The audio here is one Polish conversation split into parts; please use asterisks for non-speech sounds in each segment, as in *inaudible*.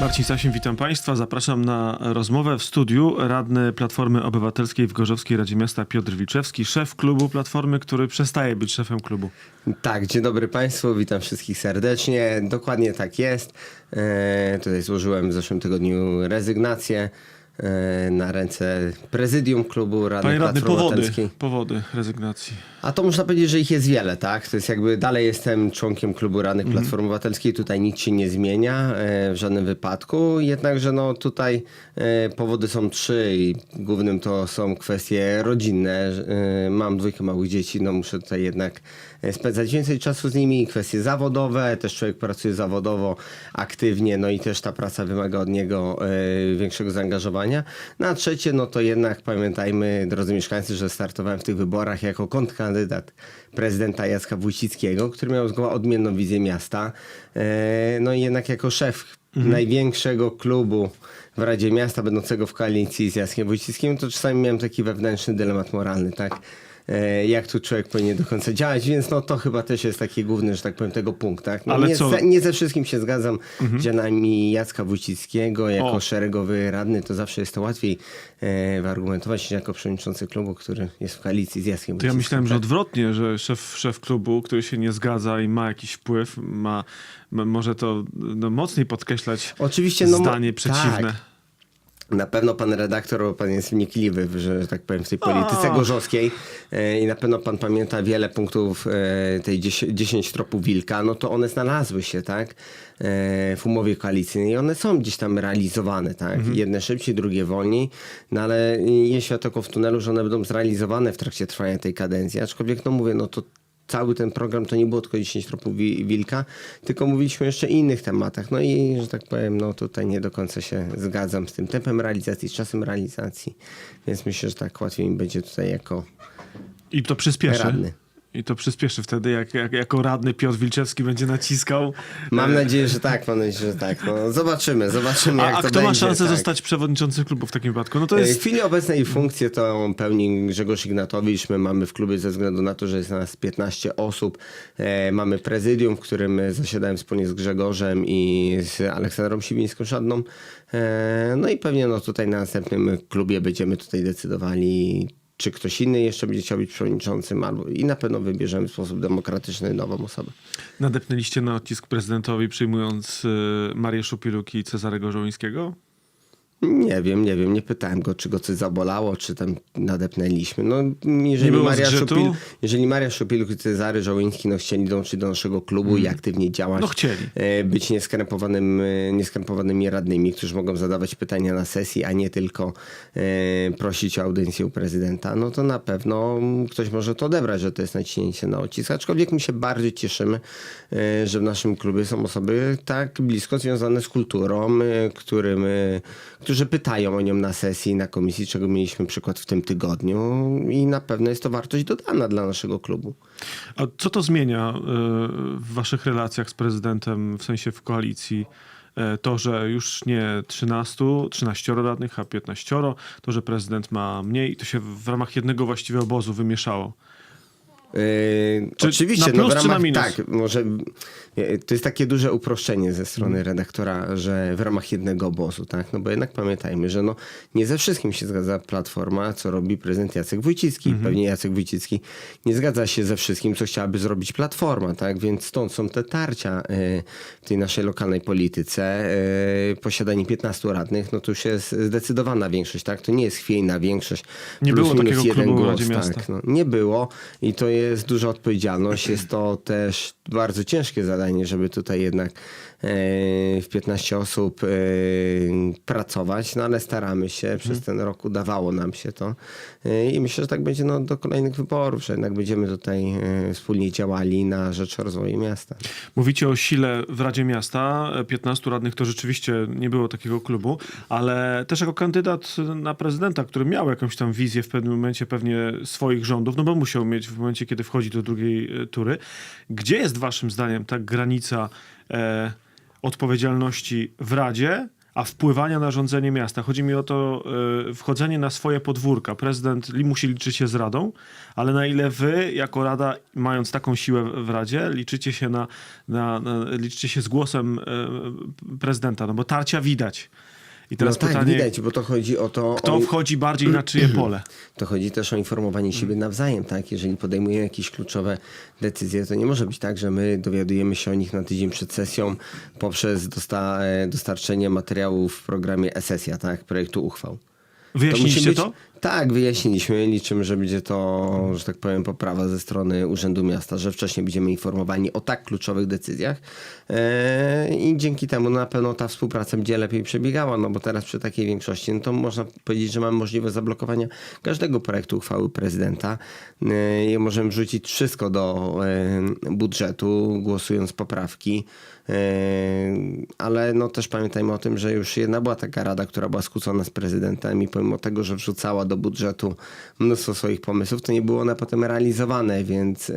Marcin Sasin, witam Państwa. Zapraszam na rozmowę w studiu radny Platformy Obywatelskiej w Gorzowskiej Radzie Miasta Piotr Wilczewski, szef klubu Platformy, który przestaje być szefem klubu. Tak, dzień dobry Państwu, witam wszystkich serdecznie. Dokładnie tak jest. E, tutaj złożyłem w zeszłym tygodniu rezygnację e, na ręce prezydium klubu Rady Panie radny, Platformy powody, Obywatelskiej. powody rezygnacji. A to można powiedzieć, że ich jest wiele, tak? To jest jakby dalej jestem członkiem klubu Radnych Mhm. Platformy Obywatelskiej, tutaj nic się nie zmienia e, w żadnym wypadku, jednakże no tutaj e, powody są trzy i głównym to są kwestie rodzinne. E, mam dwójkę małych dzieci, no muszę tutaj jednak spędzać więcej czasu z nimi, kwestie zawodowe, też człowiek pracuje zawodowo aktywnie, no i też ta praca wymaga od niego większego zaangażowania. Na trzecie, no to jednak pamiętajmy, drodzy mieszkańcy, że startowałem w tych wyborach jako kontrkandydat prezydenta Jacka Wójcickiego, który miał zgoła odmienną wizję miasta. E, No i jednak jako szef największego klubu w Radzie Miasta, będącego w koalicji z Jackiem Wójcickim, to czasami miałem taki wewnętrzny dylemat moralny, tak? E, Jak tu człowiek powinien do końca działać, więc no to chyba też jest taki główny, że tak powiem, tego punkt, tak? No Ale nie, co? Mhm. Ze, nie ze wszystkim się zgadzam, że nami Jacka Wójcickiego jako O. szeregowy radny, to zawsze jest to łatwiej e, wyargumentować niż jako przewodniczący klubu, który jest w koalicji z Jackiem To ja myślałem, że tak? odwrotnie, że szef, szef klubu, który się nie zgadza i ma jakiś wpływ, ma, może to no, mocniej podkreślać Oczywiście, no, zdanie przeciwne. tak. Na pewno pan redaktor, bo pan jest wnikliwy, że, że tak powiem, w tej polityce gorzowskiej e, i na pewno pan pamięta wiele punktów e, tej 10, 10 tropów wilka, no to one znalazły się, tak, e, w umowie koalicyjnej. I one są gdzieś tam realizowane, tak, Mhm. jedne szybciej, drugie wolniej, no ale jest światełko w tunelu, że one będą zrealizowane w trakcie trwania tej kadencji, aczkolwiek no mówię, no to cały ten program to nie było tylko 10 tropów wi- wilka, tylko mówiliśmy jeszcze o innych tematach. No i, że tak powiem, no tutaj nie do końca się zgadzam z tym tempem realizacji, z czasem realizacji, więc myślę, że tak łatwiej mi będzie tutaj jako I to przyspieszy. radny. I to przyspieszy wtedy, jak, jak jako radny Piotr Wilczewski będzie naciskał. Mam nadzieję, że tak, mam nadzieję, że tak. No, zobaczymy, zobaczymy jak A, a to kto ma będzie, szansę tak. zostać przewodniczącym klubu w takim wypadku? No to W jest chwili obecnej funkcję to pełni Grzegorz Ignatowicz. My mamy w klubie ze względu na to, że jest nas 15 osób. E, mamy prezydium, w którym zasiadałem wspólnie z Grzegorzem i z Aleksandrą Siwińską-Szadną. E, no i pewnie no, tutaj na następnym klubie będziemy tutaj decydowali, czy ktoś inny jeszcze będzie chciał być przewodniczącym, albo i na pewno wybierzemy w sposób demokratyczny nową osobę. Nadepnęliście na odcisk prezydentowi, przyjmując y, Marię Szupiluk i Cezarego Żołyńskiego? Nie wiem, nie wiem, nie pytałem go, czy go coś zabolało, czy tam nadepnęliśmy. No, jeżeli, Maria? Szupil, jeżeli Maria Szupiluk i Cezary Żołyński no, chcieli dołączyć do naszego klubu i aktywnie działać, Mm. No chcieli. e, być nieskrępowanym, e, nieskrępowanymi radnymi, którzy mogą zadawać pytania na sesji, a nie tylko e, prosić o audiencję u prezydenta, no to na pewno mm, ktoś może to odebrać, że to jest naciśnięcie na odcisk. Aczkolwiek my się bardzo cieszymy, e, że w naszym klubie są osoby tak blisko związane z kulturą, e, którym, e, którzy pytają o nią na sesji, na komisji, czego mieliśmy przykład w tym tygodniu i na pewno jest to wartość dodana dla naszego klubu. A co to zmienia y, w waszych relacjach z prezydentem, w sensie w koalicji? Y, To, że już nie 13, 13 radnych, a 15, to, że prezydent ma mniej to się w ramach jednego właściwie obozu wymieszało. Yy, Czy oczywiście, no w czy ramach, minus? tak, może yy, to jest takie duże uproszczenie ze strony redaktora, że w ramach jednego obozu, tak, no bo jednak pamiętajmy, że no nie ze wszystkim się zgadza Platforma, co robi prezydent Jacek Wójcicki, Mhm. pewnie Jacek Wójcicki nie zgadza się ze wszystkim, co chciałaby zrobić Platforma, tak, więc stąd są te tarcia yy, w tej naszej lokalnej polityce, yy, posiadanie 15 radnych, no to już jest zdecydowana większość, tak, to nie jest chwiejna większość, Nie było takiego jeden klubu głos, tak, no, nie było i to jest duża odpowiedzialność. Jest to też bardzo ciężkie zadanie, żeby tutaj jednak w 15 osób e, pracować, no ale staramy się. Przez ten rok udawało nam się to E, i myślę, że tak będzie no, do kolejnych wyborów, że jednak będziemy tutaj e, wspólnie działali na rzecz rozwoju miasta. Mówicie o sile w Radzie Miasta, 15 radnych to rzeczywiście nie było takiego klubu, ale też jako kandydat na prezydenta, który miał jakąś tam wizję w pewnym momencie pewnie swoich rządów, no bo musiał mieć w momencie, kiedy wchodzi do drugiej tury. Gdzie jest waszym zdaniem ta granica e, odpowiedzialności w Radzie, a wpływania na rządzenie miasta. Chodzi mi o to e, wchodzenie na swoje podwórka. Prezydent li- musi liczyć się z Radą, ale na ile wy, jako Rada, mając taką siłę w- w Radzie, liczycie się, na, na, na, liczycie się z głosem e, prezydenta, no bo tarcia widać. I teraz no tak, pytanie, widać, bo to chodzi o to... kto o... wchodzi bardziej na czyje *clears throat* pole? To chodzi też o informowanie siebie nawzajem, tak? Jeżeli podejmujemy jakieś kluczowe decyzje, to nie może być tak, że my dowiadujemy się o nich na tydzień przed sesją poprzez e, dostarczenie materiałów w programie E-sesja, tak? Projektu uchwał. Wyjaśniliście to? Tak, wyjaśniliśmy. Liczymy, że będzie to, że tak powiem, poprawa ze strony Urzędu Miasta, że wcześniej będziemy informowani o tak kluczowych decyzjach Eee, i dzięki temu na pewno ta współpraca będzie lepiej przebiegała, no bo teraz przy takiej większości, no to można powiedzieć, że mamy możliwość zablokowania każdego projektu uchwały prezydenta Eee, i możemy wrzucić wszystko do e, budżetu, głosując poprawki. Eee, ale no też pamiętajmy o tym, że już jedna była taka rada, która była skłócona z prezydentem i pomimo tego, że wrzucała do budżetu mnóstwo swoich pomysłów, to nie było one potem realizowane, więc e,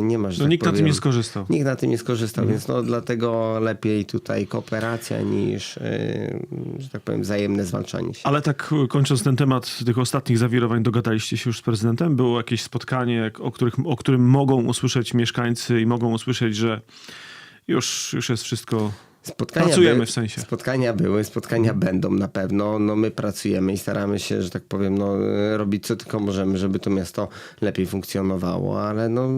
nie ma, że No tak nikt na tym powiem, nie skorzystał. Nikt na tym nie skorzystał, więc no dlatego lepiej tutaj kooperacja niż, e, że tak powiem, wzajemne zwalczanie się. Ale tak kończąc ten temat tych ostatnich zawirowań, dogadaliście się już z prezydentem? Było jakieś spotkanie, o, których, o którym mogą usłyszeć mieszkańcy i mogą usłyszeć, że już, już jest wszystko... Spotkania Pracujemy w sensie. Spotkania były, spotkania będą na pewno. No my pracujemy i staramy się, że tak powiem, no, robić co tylko możemy, żeby to miasto lepiej funkcjonowało, ale no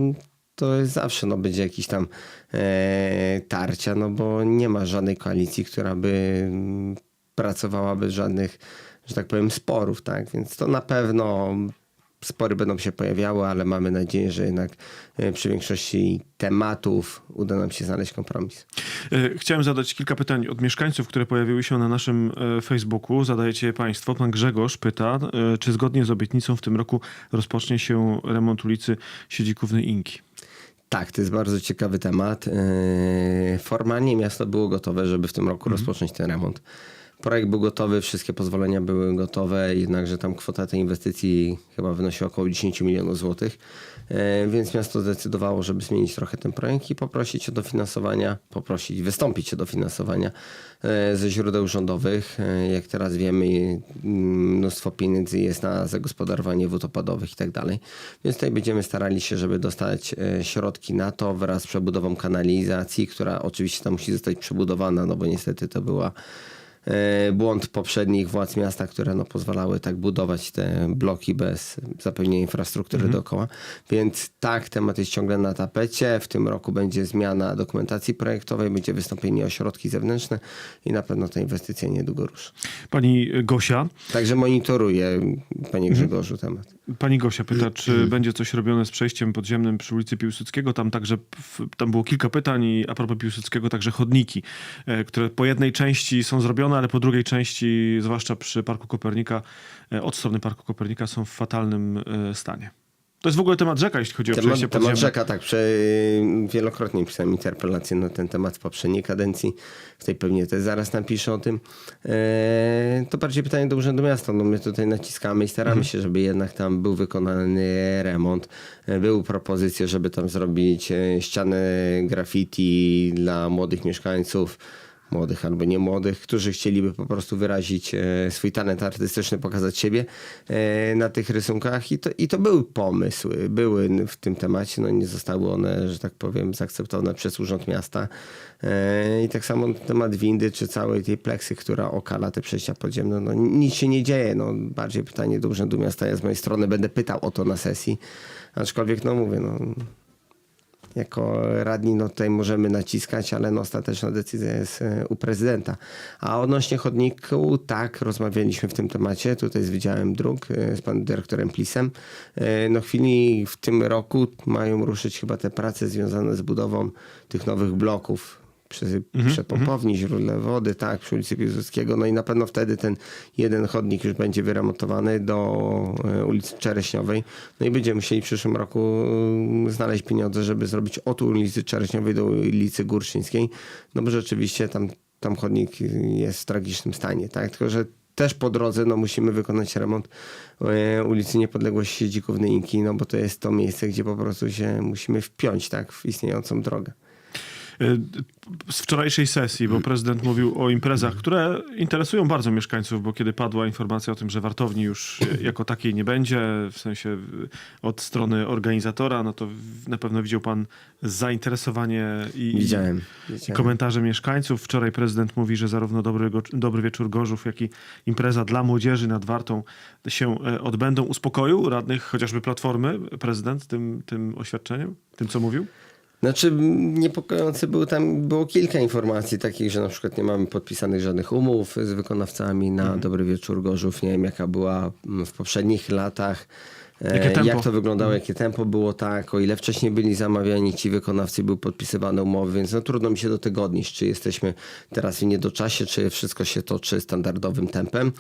to jest zawsze no, będzie jakiś tam e, tarcia, no bo nie ma żadnej koalicji, która by pracowała bez żadnych, że tak powiem, sporów, tak? Więc to na pewno spory będą się pojawiały, ale mamy nadzieję, że jednak e, przy większości tematów uda nam się znaleźć kompromis. E, Chciałem zadać kilka pytań od mieszkańców, które pojawiły się na naszym e, Facebooku. Zadajecie je Państwo. Pan Grzegorz pyta, czy zgodnie z obietnicą w tym roku rozpocznie się remont ulicy Siedzikównej Inki? Tak, to jest bardzo ciekawy temat. Formalnie miasto było gotowe, żeby w tym roku rozpocząć ten remont. Projekt był gotowy, wszystkie pozwolenia były gotowe, jednakże tam kwota tej inwestycji chyba wynosiła około 10 milionów złotych. Yy, Więc miasto zdecydowało, żeby zmienić trochę ten projekt i poprosić o dofinansowania, poprosić, wystąpić o dofinansowania yy, ze źródeł rządowych. Yy, Jak teraz wiemy, yy, mnóstwo pieniędzy jest na zagospodarowanie wód opadowych i tak dalej. Więc tutaj będziemy starali się, żeby dostać e, środki na to wraz z przebudową kanalizacji, która oczywiście tam musi zostać przebudowana, no bo niestety to była e, błąd poprzednich władz miasta, które no, pozwalały tak budować te bloki bez zapewnienia infrastruktury dookoła. Więc tak, temat jest ciągle na tapecie. W tym roku będzie zmiana dokumentacji projektowej, będzie wystąpienie o środki zewnętrzne i na pewno ta inwestycja niedługo ruszy. Pani Gosia. Także monitoruję, panie Grzegorzu, temat. Pani Gosia pyta, czy będzie coś robione z przejściem podziemnym przy ulicy Piłsudskiego. Tam także tam było kilka pytań i a propos Piłsudskiego także chodniki, e, które po jednej części są zrobione, ale po drugiej części, zwłaszcza przy Parku Kopernika, e, od strony Parku Kopernika są w fatalnym e, stanie. To jest w ogóle temat rzeka, jeśli chodzi o przejście Temat, temat podziemne. rzeka, tak. Prze, wielokrotnie pisałem interpelację na ten temat w poprzedniej kadencji. W tej pewnie też zaraz napiszę o tym. E, to bardziej pytanie do Urzędu Miasta. No my tutaj naciskamy i staramy się, żeby jednak tam był wykonany remont. E, były propozycje, żeby tam zrobić e, ścianę graffiti dla młodych mieszkańców młodych albo nie młodych, którzy chcieliby po prostu wyrazić e, swój talent artystyczny, pokazać siebie e, na tych rysunkach. I to, i to były pomysły, były w tym temacie, no nie zostały one, że tak powiem, zaakceptowane przez Urząd Miasta. E, i tak samo temat windy, czy całej tej pleksy, która okala te przejścia podziemne, no nic się nie dzieje, no bardziej pytanie do Urzędu Miasta, ja z mojej strony będę pytał o to na sesji, aczkolwiek no mówię, no jako radni no tutaj możemy naciskać, ale no ostateczna decyzja jest e, u prezydenta. A odnośnie chodniku, tak, rozmawialiśmy w tym temacie, tutaj z Wydziałem Dróg, e, z panem dyrektorem Plisem. E, No chwili w tym roku mają ruszyć chyba te prace związane z budową tych nowych bloków przy, przy pompowni, źródle wody, tak, przy ulicy Piłsudskiego. No i na pewno wtedy ten jeden chodnik już będzie wyremontowany do e, ulicy Czereśniowej. No i będziemy musieli w przyszłym roku e, znaleźć pieniądze, żeby zrobić od ulicy Czereśniowej do ulicy Górszyńskiej. No bo rzeczywiście tam, tam chodnik jest w tragicznym stanie, tak? Tylko, że też po drodze no, musimy wykonać remont e, ulicy Niepodległości Siedzikównej Inki, no bo to jest to miejsce, gdzie po prostu się musimy wpiąć tak, w istniejącą drogę. Z wczorajszej sesji, bo prezydent mówił o imprezach, które interesują bardzo mieszkańców, bo kiedy padła informacja o tym, że wartowni już jako takiej nie będzie, w sensie od strony organizatora, no to na pewno widział pan zainteresowanie i, Widziałem, i widziałem. komentarze mieszkańców. Wczoraj prezydent mówi, że zarówno Dobry, Dobry Wieczór Gorzów, jak i impreza dla młodzieży nad Wartą się e, odbędą. Uspokoił radnych chociażby Platformy prezydent tym, tym oświadczeniem, tym co mówił? Znaczy m, niepokojące było tam, było kilka informacji takich, że na przykład nie mamy podpisanych żadnych umów z wykonawcami na Mhm. Dobry Wieczór Gorzów. Nie wiem jaka była m, w poprzednich latach. e? Jak to wyglądało, jakie tempo było tak, o ile wcześniej byli zamawiani ci wykonawcy, były podpisywane umowy, więc no trudno mi się do tego odnieść, czy jesteśmy teraz w niedoczasie, czy wszystko się toczy standardowym tempem.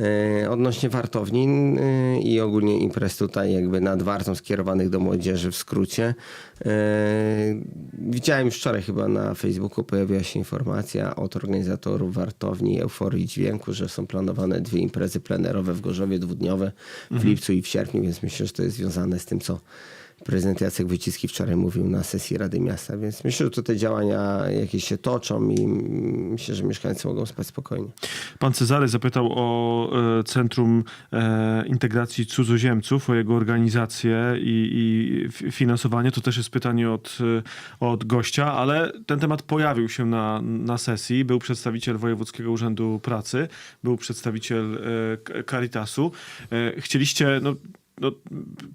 E, Odnośnie wartowni e, i ogólnie imprez tutaj jakby nad wartą skierowanych do młodzieży w skrócie. E, Widziałem już wczoraj chyba na Facebooku pojawiła się informacja od organizatorów wartowni Euforii Dźwięku, że są planowane dwie imprezy plenerowe w Gorzowie dwudniowe w lipcu i w sierpniu, więc myślę, że to jest związane z tym, co prezydent Jacek Wojcicki wczoraj mówił na sesji Rady Miasta, więc myślę, że to te działania jakieś się toczą i myślę, że mieszkańcy mogą spać spokojnie. Pan Cezary zapytał o e, Centrum e, Integracji Cudzoziemców, o jego organizację i, i finansowanie. To też jest pytanie od, e, od gościa, ale ten temat pojawił się na, na sesji. Był przedstawiciel Wojewódzkiego Urzędu Pracy, był przedstawiciel Caritasu. Chcieliście... No, no,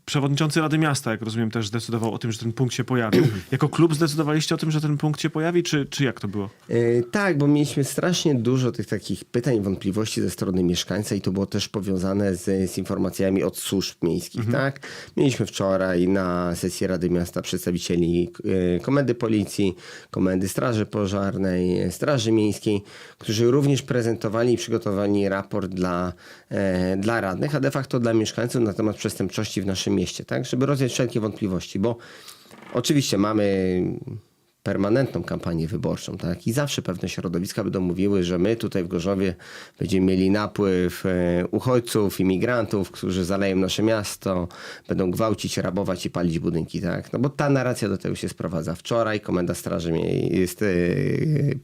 przewodniczący Rady Miasta, jak rozumiem, też zdecydował o tym, że ten punkt się pojawił. *clears throat* Jako klub zdecydowaliście o tym, że ten punkt się pojawi, czy, czy jak to było? E, Tak, bo mieliśmy strasznie dużo tych takich pytań wątpliwości ze strony mieszkańca i to było też powiązane z, z informacjami od służb miejskich, tak? Mieliśmy wczoraj na sesji Rady Miasta przedstawicieli e, Komendy Policji, Komendy Straży Pożarnej, Straży Miejskiej, którzy również prezentowali i przygotowali raport dla, e, dla radnych, a de facto dla mieszkańców na temat przestępczości w naszym mieście, tak? Żeby rozwiać wszelkie wątpliwości, bo oczywiście mamy permanentną kampanię wyborczą, tak? I zawsze pewne środowiska będą mówiły, że my tutaj w Gorzowie będziemy mieli napływ e, uchodźców, imigrantów, którzy zaleją nasze miasto, będą gwałcić, rabować i palić budynki, tak? No bo ta narracja do tego się sprowadza. Wczoraj komenda straży jest, e,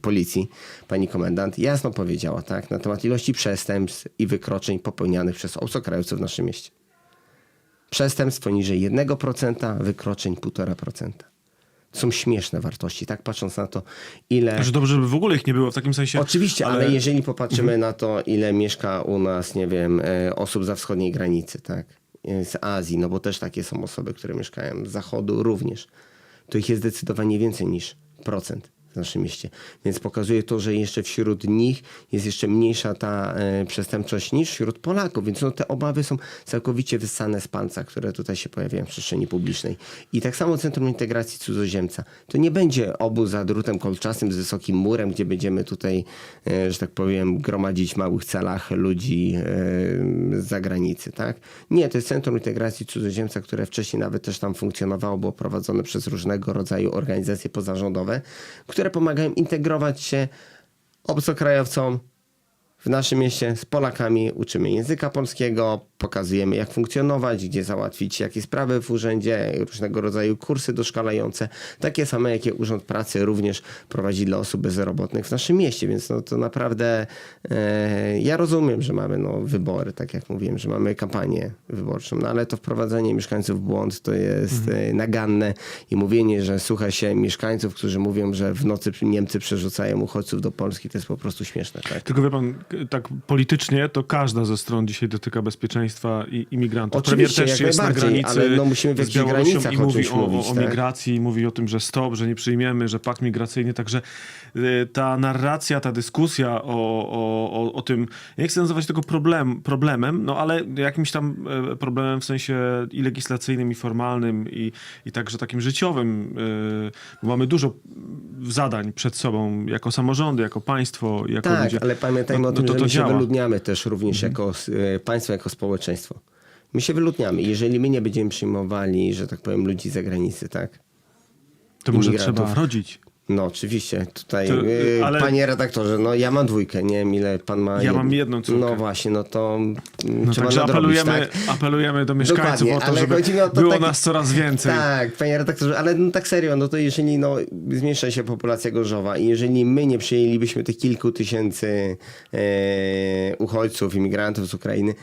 policji, pani komendant, jasno powiedziała, tak? Na temat ilości przestępstw i wykroczeń popełnianych przez obcokrajowców w naszym mieście. Przestępstw poniżej 1%, wykroczeń 1,5%. To są śmieszne wartości, tak patrząc na to, ile... Że dobrze, żeby w ogóle ich nie było w takim sensie. Oczywiście, ale, jeżeli popatrzymy na to, ile mieszka u nas, nie wiem, e, osób za wschodniej granicy, tak, e, z Azji, no bo też takie są osoby, które mieszkają z zachodu również, to ich jest zdecydowanie więcej niż procent naszym mieście. Więc pokazuje to, że jeszcze wśród nich jest jeszcze mniejsza ta e, przestępczość niż wśród Polaków. Więc no, te obawy są całkowicie wyssane z palca, które tutaj się pojawiają w przestrzeni publicznej. I tak samo Centrum Integracji Cudzoziemca. To nie będzie obóz za drutem kolczastym z wysokim murem, gdzie będziemy tutaj, e, że tak powiem, gromadzić w małych celach ludzi e, z zagranicy. Tak? Nie, to jest Centrum Integracji Cudzoziemca, które wcześniej nawet też tam funkcjonowało, było prowadzone przez różnego rodzaju organizacje pozarządowe, które pomagają integrować się obcokrajowcom w naszym mieście z Polakami uczymy języka polskiego, pokazujemy jak funkcjonować, gdzie załatwić jakie sprawy w urzędzie, różnego rodzaju kursy doszkalające, takie same jakie Urząd Pracy również prowadzi dla osób bezrobotnych w naszym mieście, więc no, to naprawdę e, ja rozumiem, że mamy no, wybory, tak jak mówiłem, że mamy kampanię wyborczą, no, ale to wprowadzenie mieszkańców w błąd to jest e, naganne i mówienie, że słucha się mieszkańców, którzy mówią, że w nocy Niemcy przerzucają uchodźców do Polski, to jest po prostu śmieszne. Tak? Tylko wie pan, tak politycznie to każda ze stron dzisiaj dotyka bezpieczeństwa i imigrantów. Oczywiście, Premier też jest na granicy ale no musimy w z Białorusią i mówi o, mówić, o tak? migracji, mówi o tym, że stop, że nie przyjmiemy, że pakt migracyjny, także y, ta narracja, ta dyskusja o, o, o, o tym, nie chcę nazywać tego problem, problemem, no ale jakimś tam e, problemem w sensie i legislacyjnym, i formalnym, i, i także takim życiowym, y, bo mamy dużo zadań przed sobą jako samorządy, jako państwo, jako Tak, ludzie. ale pamiętajmy No- o tym, no to że to my się działa. wyludniamy też również jako e, państwo, jako społeczeństwo. My się wyludniamy. Jeżeli my nie będziemy przyjmowali, że tak powiem, ludzi z zagranicy, tak? To może trzeba rodzić. No oczywiście, tutaj To, yy, ale- panie redaktorze, no ja mam dwójkę, nie wiem ile pan ma. Ja mam jedną córkę. No właśnie, no to mm, No trzeba nadrobić, apelujemy, tak? apelujemy do mieszkańców Dokładnie, o to, żeby o to było tak- nas coraz więcej. Tak, panie redaktorze, ale no tak serio, no to jeżeli no, zmniejsza się populacja Gorzowa i jeżeli my nie przyjęlibyśmy tych kilku tysięcy e, uchodźców, imigrantów z Ukrainy,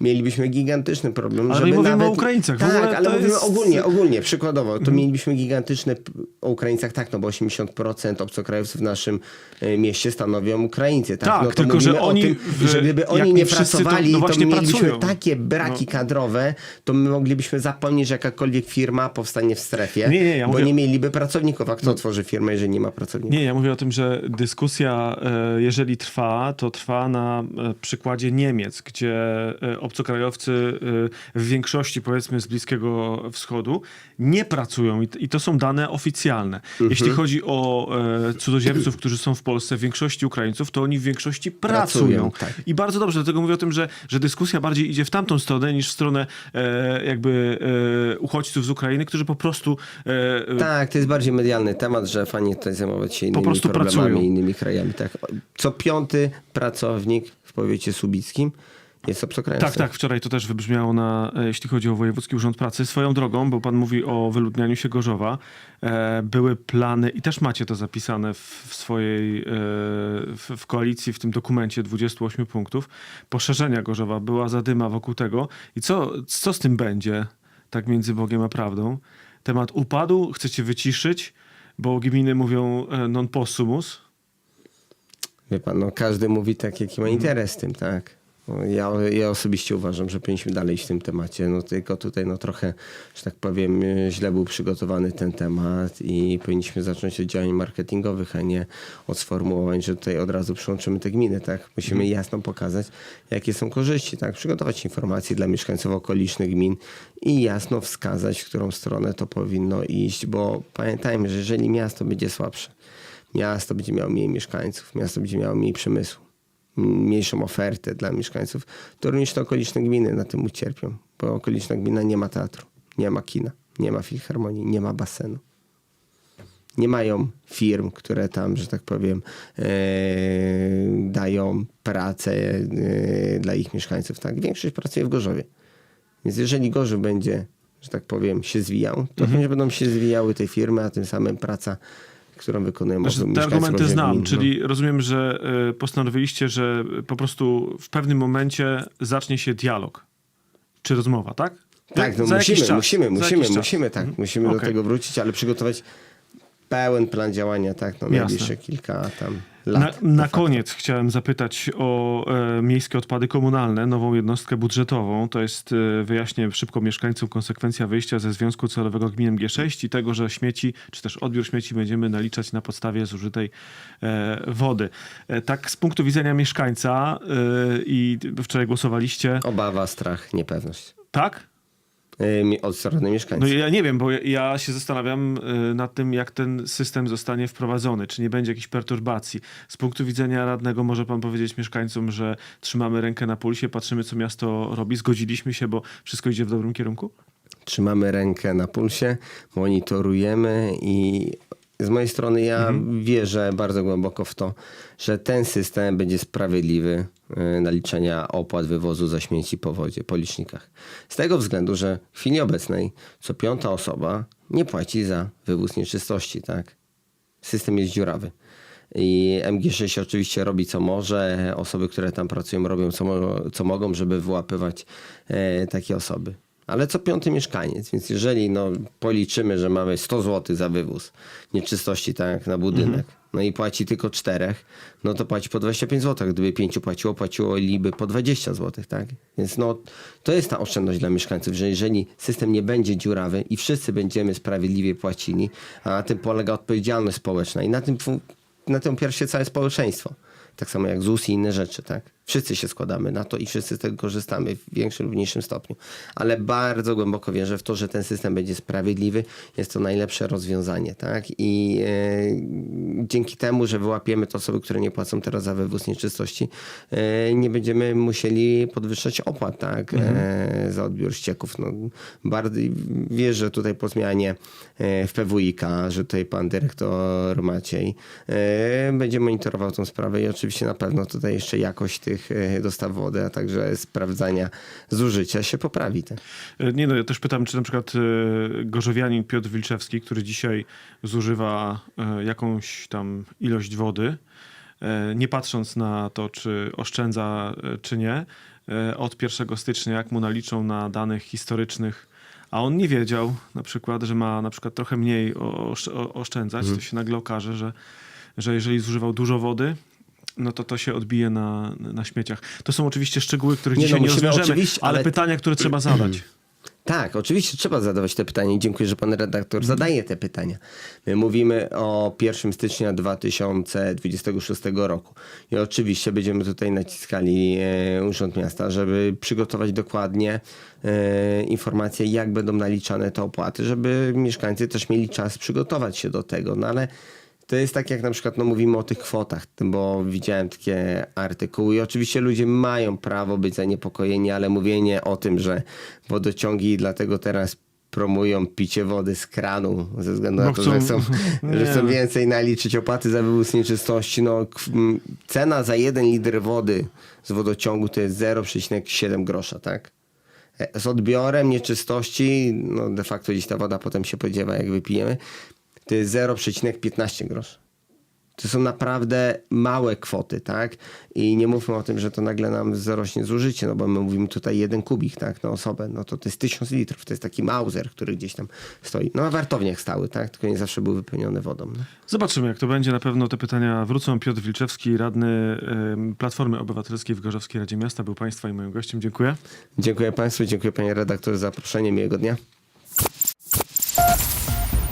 mielibyśmy gigantyczny problem, Ale żeby my mówimy nawet... o Ukraińcach, Tak, ale mówimy jest- ogólnie, ogólnie, przykładowo, to mielibyśmy gigantyczne p- o Ukraińcach, tak, no bo 80% obcokrajowców w naszym e, mieście stanowią Ukraińcy, tak? Tak, no tylko, że oni tym, w- że gdyby oni nie wszyscy, to- pracowali, no to, mielibyśmy pracują. takie braki No. kadrowe, to my moglibyśmy zapomnieć, że jakakolwiek firma powstanie w strefie, Nie, nie, ja bo mówię- nie mieliby pracowników. A kto tworzy firmę, jeżeli nie ma pracowników? Nie, ja mówię o tym, że dyskusja, e, jeżeli trwa, to trwa na e, przykładzie Niemiec, gdzie obcokrajowcy e, w większości, powiedzmy, z Bliskiego Wschodu nie pracują i, to są dane oficjalne. Mhm. Jeśli chodzi o e, cudzoziemców, którzy są w Polsce, w większości Ukraińców, to oni w większości pracują. Pracują, tak. I bardzo dobrze, dlatego mówię o tym, że, że dyskusja bardziej idzie w tamtą stronę niż w stronę e, jakby e, uchodźców z Ukrainy, którzy po prostu Tak, to jest bardziej medialny temat, że fajnie tutaj zajmować się innymi prostu problemami, pracują. innymi krajami. Tak. Co piąty pracownik w powiecie subickim jest obcokrajowcem. Tak, tak, wczoraj to też wybrzmiało na, e, jeśli chodzi o Wojewódzki Urząd Pracy. Swoją drogą, bo pan mówi o wyludnianiu się Gorzowa, e, były plany i też macie to zapisane w, swojej, e, w, koalicji, w tym dokumencie 28 punktów, poszerzenia Gorzowa. Była zadyma wokół tego. I co, co z tym będzie, tak między Bogiem a prawdą? Temat upadł, chcecie wyciszyć, bo gminy mówią non possumus. Wie pan, no każdy mówi tak, jaki ma interes w tym, tak. Ja, ja osobiście uważam, że powinniśmy dalej iść w tym temacie. No tylko tutaj no trochę, że tak powiem, źle był przygotowany ten temat i powinniśmy zacząć od działań marketingowych, a nie od sformułowań, że tutaj od razu przyłączymy te gminy, tak. Musimy Mhm. jasno pokazać, jakie są korzyści, tak. Przygotować informacje dla mieszkańców okolicznych gmin i jasno wskazać, w którą stronę to powinno iść, bo pamiętajmy, że jeżeli miasto będzie słabsze, miasto będzie miało mniej mieszkańców, miasto będzie miało mniej przemysłu, mniejszą ofertę dla mieszkańców, to również te okoliczne gminy na tym ucierpią, bo okoliczna gmina nie ma teatru, nie ma kina, nie ma filharmonii, nie ma basenu. Nie mają firm, które tam, że tak powiem, e, dają pracę e, dla ich mieszkańców. Tak, większość pracuje w Gorzowie. Więc jeżeli Gorzów będzie, że tak powiem, się zwijał, to Mhm. będą się zwijały te firmy, a tym samym praca, którą wykonują Znaczy, te argumenty znam, no. czyli rozumiem, że y, postanowiliście, że po prostu w pewnym momencie zacznie się dialog. Czy rozmowa, tak? Tak, no musimy, czas, musimy, musimy, czas. musimy, tak, Mhm. musimy do Okej. tego wrócić, ale przygotować pełen plan działania, tak, Jasne. najbliższe kilka tam lat. na facto. koniec chciałem zapytać o e, miejskie odpady komunalne, nową jednostkę budżetową. To jest, e, wyjaśnię szybko mieszkańcom, konsekwencja wyjścia ze Związku Celowego Gmin G6 i tego, że śmieci, czy też odbiór śmieci będziemy naliczać na podstawie zużytej e, wody. E, tak z punktu widzenia mieszkańca e, i wczoraj głosowaliście, Obawa, strach, niepewność. tak? Od strony No mieszkańców. ja nie wiem, bo ja, ja się zastanawiam y, nad tym, jak ten system zostanie wprowadzony, czy nie będzie jakichś perturbacji. Z punktu widzenia radnego może pan powiedzieć mieszkańcom, że trzymamy rękę na pulsie, patrzymy, co miasto robi, zgodziliśmy się, bo wszystko idzie w dobrym kierunku? Trzymamy rękę na pulsie, monitorujemy i z mojej strony ja wierzę bardzo głęboko w to, że ten system będzie sprawiedliwy yy, naliczenia opłat wywozu za śmieci po wodzie, po licznikach. Z tego względu, że w chwili obecnej co piąta osoba nie płaci za wywóz nieczystości, tak? System jest dziurawy. I MG6 oczywiście robi co może, osoby, które tam pracują robią co, mo- co mogą, żeby wyłapywać e, takie osoby. Ale co piąty mieszkaniec, więc jeżeli no, policzymy, że mamy 100 zł za wywóz nieczystości tak na budynek, no i płaci tylko czterech, no to płaci po 25 zł. Gdyby pięciu płaciło, płaciłoby po 20 zł, tak? Więc no, to jest ta oszczędność dla mieszkańców, że jeżeli system nie będzie dziurawy i wszyscy będziemy sprawiedliwie płacili, a na tym polega odpowiedzialność społeczna i na tym, na tym opiera się całe społeczeństwo. Tak samo jak ZUS i inne rzeczy, tak? Wszyscy się składamy na to i wszyscy z tego korzystamy w większym lub mniejszym stopniu. Ale bardzo głęboko wierzę w to, że ten system będzie sprawiedliwy. Jest to najlepsze rozwiązanie, tak? I e, dzięki temu, że wyłapiemy te osoby, które nie płacą teraz za wywóz nieczystości, e, nie będziemy musieli podwyższać opłat, tak? E, za odbiór ścieków. No, bardzo wierzę tutaj po zmianie e, w PWiK, że tutaj pan dyrektor Maciej e, będzie monitorował tą sprawę i oczywiście na pewno tutaj jeszcze jakość tych e, dostaw wody, a także sprawdzania zużycia się poprawi. Tak? Nie no, ja też pytam, czy na przykład e, gorzowianin Piotr Wilczewski, który dzisiaj zużywa jakąś tam ilość wody, nie patrząc na to, czy oszczędza, czy nie, od 1 stycznia, jak mu naliczą na danych historycznych, a on nie wiedział na przykład, że ma na przykład trochę mniej oszczędzać, Mhm. to się nagle okaże, że, że jeżeli zużywał dużo wody, no to to się odbije na, na śmieciach. To są oczywiście szczegóły, których Nie, no, dzisiaj nie musimy rozwiążemy, ale ale- pytania, które trzeba zadać. *clears throat* Tak, oczywiście trzeba zadawać te pytania i dziękuję, że pan redaktor zadaje te pytania. My mówimy o 1 stycznia 2026 roku i oczywiście będziemy tutaj naciskali e, Urząd Miasta, żeby przygotować dokładnie e, informacje, jak będą naliczane te opłaty, żeby mieszkańcy też mieli czas przygotować się do tego, no ale to jest tak, jak na przykład no, mówimy o tych kwotach, bo widziałem takie artykuły i oczywiście ludzie mają prawo być zaniepokojeni, ale mówienie o tym, że wodociągi dlatego teraz promują picie wody z kranu ze względu Bo na to, chcą- że chcą, *laughs* że chcą więcej naliczyć opłaty za wywóz nieczystości. No, cena za jeden litr wody z wodociągu to jest 0,7 grosza, tak? E, Z odbiorem nieczystości, no de facto gdzieś ta woda potem się podziewa, jak wypijemy, to jest 0,15 groszy. To są naprawdę małe kwoty, tak? I nie mówmy o tym, że to nagle nam zarośnie zużycie, no bo my mówimy tutaj jeden kubik, tak, na osobę, no to to jest tysiąc litrów, to jest taki mauser, który gdzieś tam stoi. No a wartowniach stały, tak? Tylko nie zawsze był wypełniony wodą. No. Zobaczymy, jak to będzie. Na pewno te pytania wrócą. Piotr Wilczewski, radny Platformy Obywatelskiej w Gorzowskiej Radzie Miasta, był Państwa i moim gościem. Dziękuję. Dziękuję Państwu, dziękuję Panie Redaktor za zaproszenie, miłego dnia.